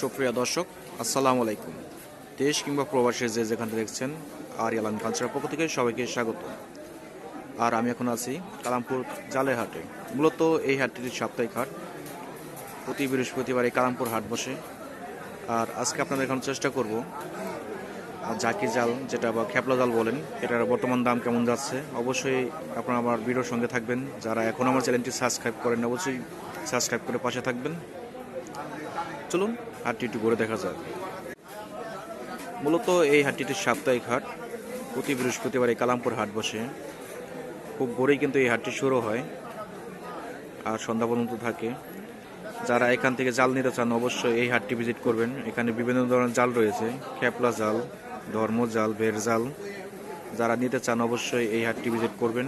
সুপ্রিয় দর্শক, আসসালামু আলাইকুম। দেশ কিংবা প্রবাসী যে যেখানে দেখছেন আর ইয়ালান কালচারের পক্ষ থেকে সবাইকে স্বাগত। আর আমি এখন আছি কালামপুর জালের হাটে। মূলত এই হাটটি সাপ্তাহিক হাট। প্রতি বৃহস্পতিবার এই কালামপুর হাট বসে। আর আজকে আপনাদের এখন চেষ্টা করব জাকি জাল যেটা বা খেপলা জাল বলেন, এটার বর্তমান দাম কেমন যাচ্ছে। অবশ্যই আপনারা আমার ভিডিওর সঙ্গে থাকবেন। যারা এখন আমার চ্যানেলটি সাবস্ক্রাইব করেন অবশ্যই সাবস্ক্রাইব করে পাশে থাকবেন। চলুন, হাটটি একটু ঘুরে দেখা যাক। মূলত এই হাটটিটি সাপ্তাহিক হাট, প্রতি বৃহস্পতিবার এই কালামপুর হাট বসে। খুব ভোরেই কিন্তু এই হাটটি শুরু হয় আর সন্ধ্যা পর্যন্ত থাকে। যারা এখান থেকে জাল নিতে চান, অবশ্যই এই হাটটি ভিজিট করবেন। এখানে বিভিন্ন ধরনের জাল রয়েছে, খেপলা জাল, ধর্ম জাল, বের জাল। যারা নিতে চান, অবশ্যই এই হাটটি ভিজিট করবেন।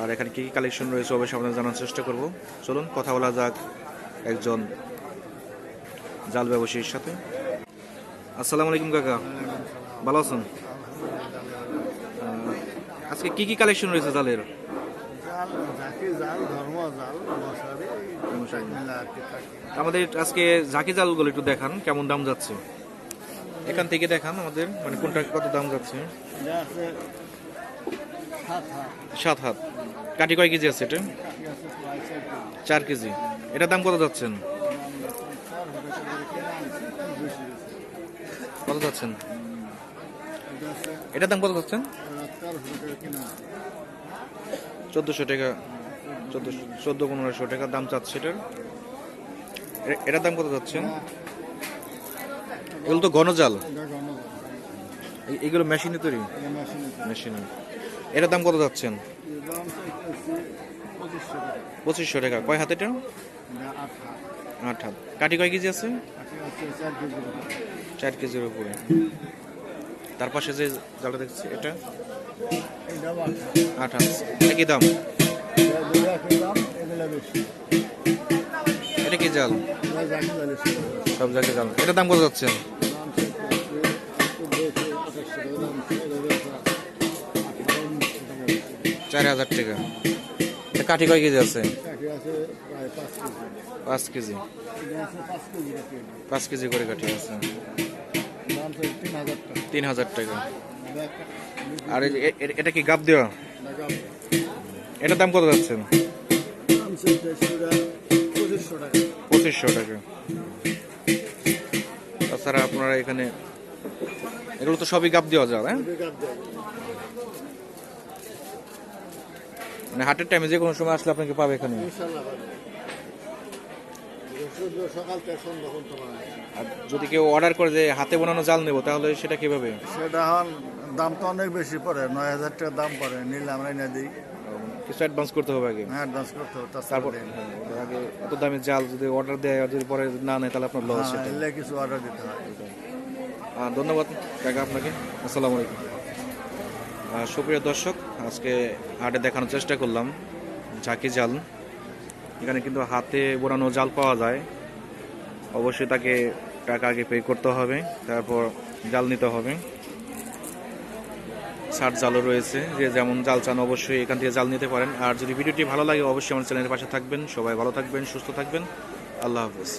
আর এখানে কী কী কালেকশন রয়েছে, অবশ্যই আপনাদের জানার চেষ্টা করব। চলুন, কথা বলা যাক। একজন জাল ব্যবসায়ীর সাথে। আসসালামু আলাইকুম কাকা। ভালো আছেন? আজকে কি কি কালেকশন রয়েছে জালের? আমাদের আজকে জাকি জালগুলো একটু দেখান কেমন দাম যাচ্ছে? এখান থেকে দেখান আমাদের মানে কোনটা কত দাম যাচ্ছে? সাত হাত। কাটি কয় কেজি আছে এটা? চার কেজি। এটার দাম কত যাচ্ছেন। কত যাচ্ছেন? এটা এটার দাম কত যাচ্ছেন। চোদ্দোশো টাকা চোদ্দ পনেরোশো টাকা দাম চাচ্ছে এটার। এটার দাম কত যাচ্ছেন? এগুলো তো ঘন জাল। এগুলো মেশিনে তৈরি। মেশিনে। এটার দাম কত যাচ্ছেন? পঁচিশশো টাকা। কয় হাত এটা এটা আট হাত। কাটি কয় কেজি আছে চার কেজির উপরে তার পাশে যে জালটা দেখছি এটা আট হাত। এটা কি দাম এটা একই দাম, এটা কি জাল এটা। সব জায়গায় জাল এটার দাম কত। এটা বেচা। চার হাজার টাকা এটা কাঠি কয় কেজি আছে? পাঁচ কেজি। পাঁচ কেজি। করে কাঠি আছে। তিন হাজার টাকা। আর এটা কি গাপ দেওয়া? এটার দাম কত এটা পঁচিশশো টাকা। তাছাড়া আপনারা এখানে এগুলো তো সবই গাপ দেওয়া যায় হ্যাঁ এটা গাছ দেয়। মানে হাটের টাইমে যে কোনো সময় আসলে আপনাকে পাবে এখানে। আর যদি কেউ অর্ডার করে যে হাতে বানানো জাল নেব তাহলে সেটা কীভাবে? সেটা এখন দাম তো অনেক বেশি পড়ে নয় হাজার টাকা দাম পড়ে নিলে আমরা এনে দিই। কিছু অ্যাডভান্স করতে হবে আগে। হ্যাঁ অ্যাডভান্স করতে হবে তারপর। হ্যাঁ, আগে এত দামি জাল যদি অর্ডার দেয় আর যদি পরে না নেয় তাহলে আপনার লস হ্যাঁ, সেটা। কিছু অর্ডার দিতে হয়। ধন্যবাদ কাকা আপনাকে। আসসালামু আলাইকুম। সুপ্রিয় দর্শক, আজকে হাটে দেখানোর চেষ্টা করলাম ঝাঁকি জাল। এখানে কিন্তু হাতে বোনানো জাল পাওয়া যায়। অবশ্যই তাকে টাকা আগে পে করতে হবে, তারপর জাল নিতে হবে। ষাট জালও রয়েছে, যে যেমন জাল চান অবশ্যই এখান থেকে জাল নিতে পারেন। আর যদি ভিডিওটি ভালো লাগে, অবশ্যই আমার চ্যানেলের পাশে থাকবেন। সবাই ভালো থাকবেন, সুস্থ থাকবেন। আল্লাহ হাফেজ।